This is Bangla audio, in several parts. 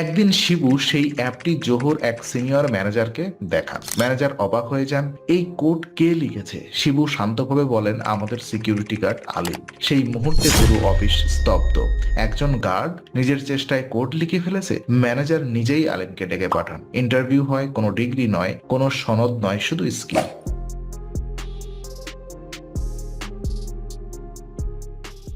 একদিন শিবু সেই অ্যাপটি জোহর এক সিনিয়র ম্যানেজারকে দেখান। ম্যানেজার অবাক হয়ে যান, এই কোড কে লিখেছে? শিবু শান্তভাবে বলেন, আমাদের সিকিউরিটি গার্ড আলী সেই মুহূর্তে পুরো অফিস স্তব্ধ। একজন গার্ড নিজের চেষ্টায় কোড লিখে ফেলেছে, ম্যানেজার নিজেই আলিমকে ডেকে পাঠান। ইন্টারভিউ হয়, কোনো ডিগ্রি নয়, কোনো সনদ নয়, শুধু স্কিল।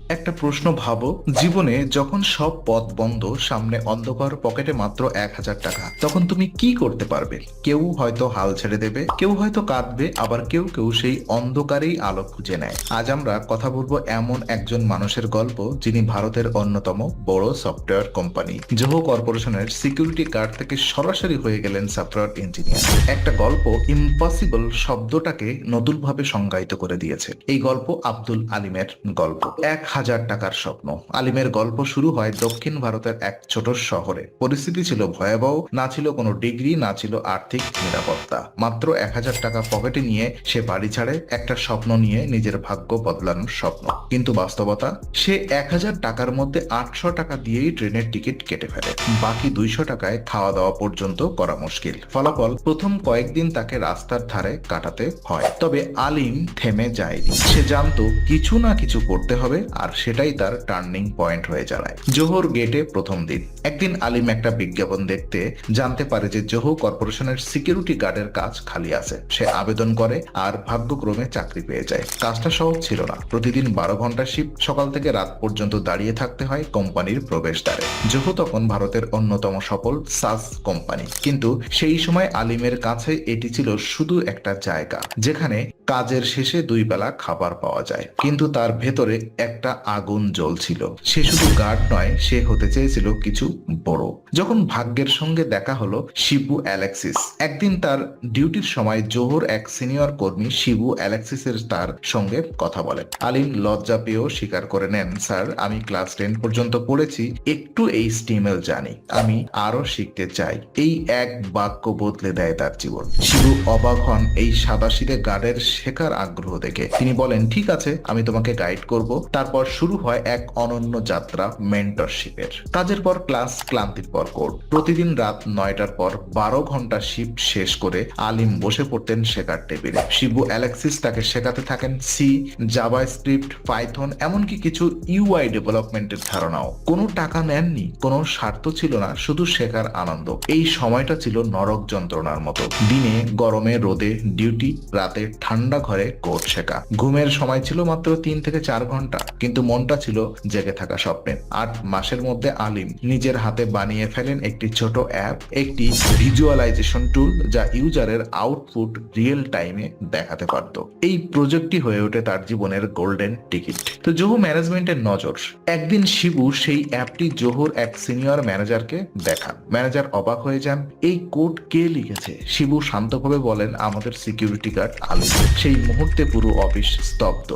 একটা প্রশ্ন ভাবো, জীবনে যখন সব পথ বন্ধ, সামনে অন্ধকার পকেটে মাত্র এক হাজার টাকা, তখন তুমি কি করতে পারবে? কেউ হয়তো হাল ছেড়ে দেবে, কেউ হয়তো কাঁদবে, আবার কেউ কেউ সেই অন্ধকারেই আলো খুঁজে নেয়। আজ আমরা কথা বলব এমন একজন মানুষের গল্প, যিনি ভারতের অন্যতম বড় সফটওয়্যার কোম্পানি, জোহো কর্পোরেশনের সিকিউরিটি গার্ড থেকে সরাসরি হয়ে গেলেন সফটওয়্যার ইঞ্জিনিয়ার। একটা গল্প ইম্পসিবল শব্দটাকে নতুনভাবে সংজ্ঞায়িত করে দিয়েছে। এই গল্প আব্দুল আলিমের গল্প। এক হাজার টাকার স্বপ্ন। আলিমের গল্প শুরু হয় দক্ষিণ ভারতের এক ছোট শহরে। পরিস্থিতি ছিল ভয়াবহ, না ছিল কোনো ডিগ্রি, না ছিল আর্থিক নিরাপত্তা। মাত্র এক হাজার টাকা পকেটে নিয়ে সে বাড়ি ছাড়ে, একটা স্বপ্ন নিয়ে নিজের ভাগ্য বদলানোর স্বপ্ন। কিন্তু বাস্তবতা? সে এক হাজার টাকার মধ্যে আটশো টাকা দিয়েই ট্রেনের টিকিট কেটে ফেলে। বাকি দুইশো টাকায় খাওয়া দাওয়া পর্যন্ত করা মুশকিল। ফলাফল, প্রথম কয়েকদিন তাকে রাস্তার ধারে কাটাতে হয়। তবে আলিম থেমে যায়নি। সে জানতো কিছু না কিছু করতে হবে আর সেটাই তার টার্নিং পয়েন্ট হয়ে দাঁড়ায়। জোহর গেটে প্রথম দিন। একদিন আলিম একটা বিজ্ঞাপন দেখতে জানতে পারে যে জোহর কর্পোরেশনের সিকিউরিটি গার্ডের কাজ খালি আছে। সে আবেদন করে আর ভাগ্যক্রমে চাকরি পেয়ে যায়। কাজটা সহজ ছিল না। প্রতিদিন বারো ঘণ্টা শিফট সকাল থেকে রাত পর্যন্ত দাঁড়িয়ে থাকতে হয় কোম্পানির প্রবেশদ্বারে। জোহো তখন ভারতের অন্যতম সফল সাস কোম্পানি। কিন্তু সেই সময় আলিমের কাছে এটি ছিল শুধু একটা জায়গা, যেখানে কাজের শেষে দুই বেলা খাবার পাওয়া যায়। কিন্তু তার ভেতরে একটা আগুন জ্বলছিল। সে শুধু গার্ড নয়, সে হতে চেয়েছিল কিছু বড়। যখন ভাগ্যের সঙ্গে দেখা হলো, শিবু অ্যালেক্সিস। একদিন তার ডিউটির সময় জোহর এক সিনিয়র কর্মী শিবু অ্যালেক্সিসের তার সঙ্গে কথা বলেন আলিম লজ্জা পেয়েও স্বীকার করে নেন, স্যার, আমি ক্লাস টেন পর্যন্ত পড়েছি, একটু এই স্টিমেল জানি, আমি আরও শিখতে চাই। এই এক বাক্য বদলে দেয় তার জীবন। শিবু অবাক হন এই সাদাশিদে গার্ডের শেখার আগ্রহ দেখে। তিনি বলেন, ঠিক আছে, আমি তোমাকে গাইড করব। তারপর শুরু হয় এক অনন্য যাত্রা মেন্টরশিপের কাজের পর ক্লাস, ক্লান্তির পর কোড প্রতিদিন রাত নয়টার পর বারো ঘণ্টা শিফট শেষ করে আলিম বসে পড়তেন শেখার টেবিলে। শিবু অ্যালেক্সিস তাকে শেখাতে থাকেন সি জাভা স্ক্রিপ্ট পাইথন এমনকি কিছু ইউআই ডেভেলপমেন্টের ধারণাও। কোনো টাকা নেননি, কোনো স্বার্থ ছিল না, শুধু শেখার আনন্দ। এই সময়টা ছিল নরক যন্ত্রণার মতো। দিনে, গরমে, রোদে ডিউটি রাতে, ঠান্ডা ঘরে কোড শেখা ঘুমের সময় ছিল মাত্র তিন থেকে চার ঘণ্টা, কিন্তু মনটা ছিল জেগে থাকা স্বপ্নে। আট মাসের মধ্যে আলিম নিজের হাতে বানিয়ে ফেলেন একটি ছোট অ্যাপ, একটি ভিজুয়ালাইজেশন টুল যা ইউজারের আউটপুট রিয়েল টাইমে দেখাতে পারত। এই প্রজেক্টটি হয়ে ওঠে তার জীবনের গোল্ডেন টিকিট। তো জোহো ম্যানেজমেন্টের নজর। একদিন শিবু সেই অ্যাপটি জোহর এক সিনিয়র ম্যানেজারকে দেখান। ম্যানেজার অবাক হয়ে যান, এই কোড কে লিখেছে? শিবু শান্তভাবে বলেন, আমাদের সিকিউরিটি গার্ড আলিম। সেই মুহূর্তে পুরো অফিস স্তব্ধ।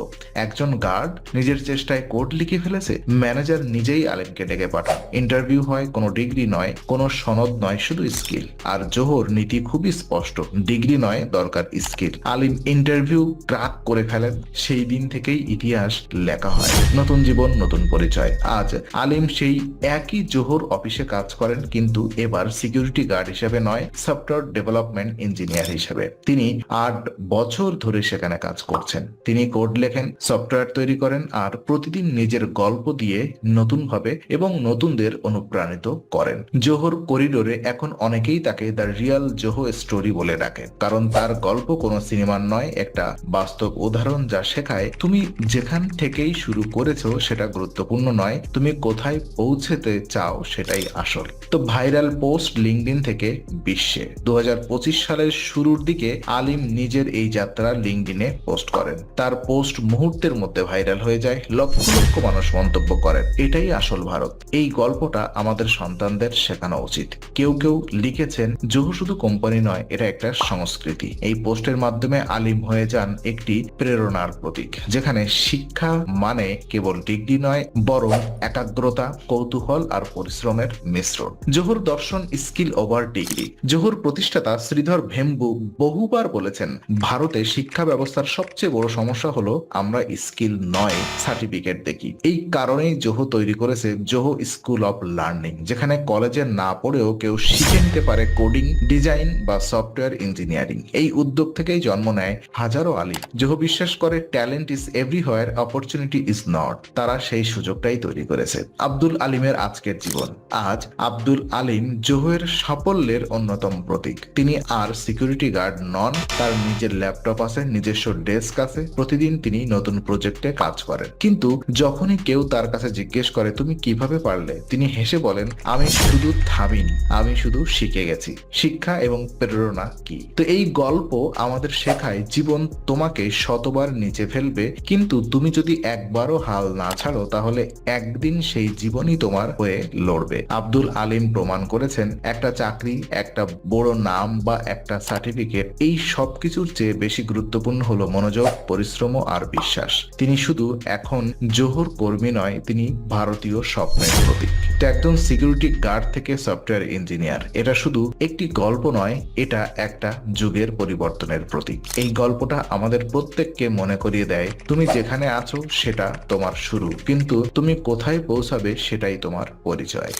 একজন গার্ড নিজের চেষ্টায় কোড লিখে ফেলেছে, ম্যানেজার নিজেই আলিমকে ডেকে পাঠান। ইন্টারভিউ হয়, কোনো ডিগ্রি নয়, কোনো সনদ নয়, শুধু স্কিল। আর জোহর নীতি খুবই স্পষ্ট, ডিগ্রি নয়, দরকার স্কিল। আলিম ইন্টারভিউ ক্রাক করে ফেলেন, সেই দিন থেকেই ইতিহাস লেখা হয়। নতুন জীবন, নতুন পরিচয়। আজ আলিম সেই একই জোহর অফিসে কাজ করেন, কিন্তু এবার সিকিউরিটি গার্ড হিসেবে নয় সফটওয়্যার ডেভেলপমেন্ট ইঞ্জিনিয়ার হিসেবে। তিনি আট বছর ধরে সেখানে কাজ করছেন। তিনি কোড লেখেন, সফটওয়্যার তৈরি করেন আর প্রতিদিন নিজের গল্প দিয়ে নতুনভাবে এবং নতুনদের অনুপ্রাণিত করেন। জোহর করিডোরে এখন অনেকেই তাকে দ্য রিয়াল জোহো স্টোরি বলে ডাকে, কারণ তার গল্প কোনো সিনেমার নয়, একটা বাস্তব উদাহরণ যা শেখায়, তুমি যেখান থেকেই শুরু করেছ সেটা গুরুত্বপূর্ণ নয়, তুমি কোথায় পৌঁছেতে চাও সেটাই আসল। তো ভাইরাল পোস্ট লিঙ্কডিন থেকে বিশ্বে। দু হাজার পঁচিশ সালের শুরুর দিকে আলিম নিজের এই যাত্রা লিঙ্কডিনে পোস্ট করেন। তার পোস্ট মুহূর্তের মধ্যে ভাইরাল হয়ে যায়, লক্ষ লক্ষ মানুষ মন্তব্য করেন। এটাই আসল ভারত। এই গল্পটা আমাদের সন্তানদের শেখানো উচিত। কেউ কেউ লিখেছেন, জহু শুধু কোম্পানি নয়, এটা একটা সংস্কৃতি। এই পোস্টের মাধ্যমে আলিম হয়ে যান একটি প্রেরণার প্রতীক, যেখানে শিক্ষা মানে কেবল ডিগ্রি নয়, বরং একাগ্রতা, কৌতূহল আর পরিশ্রমের মিশ্রণ। জহুর দর্শন স্কিল ওভার ডিগ্রি। জহুর প্রতিষ্ঠাতা শ্রীধর ভেম্বু বহুবার বলেছেন, ভারতে শিক্ষা শিক্ষা ব্যবস্থার সবচেয়ে বড় সমস্যা হলো আমরা স্কিল নয়, সার্টিফিকেট দেখি। এই কারণেই জোহো তৈরি করেছে জোহো স্কুল অফ লার্নিং, যেখানে কলেজে না পড়েও কেউ শিখে নিতে পারে কোডিং, ডিজাইন বা সফটওয়্যার ইঞ্জিনিয়ারিং। এই উদ্যোগ থেকেই জন্ম নেয় হাজারো আলী। জোহো বিশ্বাস করে talent is everywhere opportunity is not তারা সেই সুযোগটাই তৈরি করেছে। আব্দুল আলিমের আজকের জীবন। আজ আব্দুল আলিম জোহোয়ের সাফল্যের অন্যতম প্রতীক। তিনি আর সিকিউরিটি গার্ড নন, তার নিজের ল্যাপটপ আছে নিজস্ব ডেস্ক আছে, প্রতিদিন তিনি নতুন প্রজেক্টে কাজ করেন। কিন্তু যখনই কেউ তার কাছে জিজ্ঞেস করে, তুমি কীভাবে পারলে? তিনি হেসে বলেন, আমি শুধু থামিনি, আমি শুধু শিখে গেছি। শিক্ষা এবং প্রেরণা কি? তো এই গল্প আমাদের শেখায়, জীবন তোমাকে শতবার নিচে ফেলবে, কিন্তু তুমি যদি একবারও হাল না ছাড়ো, তাহলে একদিন সেই জীবনই তোমার হয়ে লড়বে। আব্দুল আলিম প্রমাণ করেছেন, একটা চাকরি, একটা বড় নাম বা একটা সার্টিফিকেট এই সব কিছুর চেয়ে বেশি গুরুত্বপূর্ণ হলো মনোযোগ, পরিশ্রম আর বিশ্বাস। তিনি শুধু এখন জোহর কর্মী নয়, তিনি ভারতীয় স্বপ্নের প্রতীক। তো একজন সিকিউরিটি গার্ড থেকে সফটওয়্যার ইঞ্জিনিয়ার এটা শুধু একটি গল্প নয়, এটা একটা যুগের পরিবর্তনের প্রতীক। এই গল্পটা আমাদের প্রত্যেককে মনে করিয়ে দেয়, তুমি যেখানে আছো সেটা তোমার শুরু, কিন্তু তুমি কোথায় পৌঁছাবে সেটাই তোমার পরিচয়।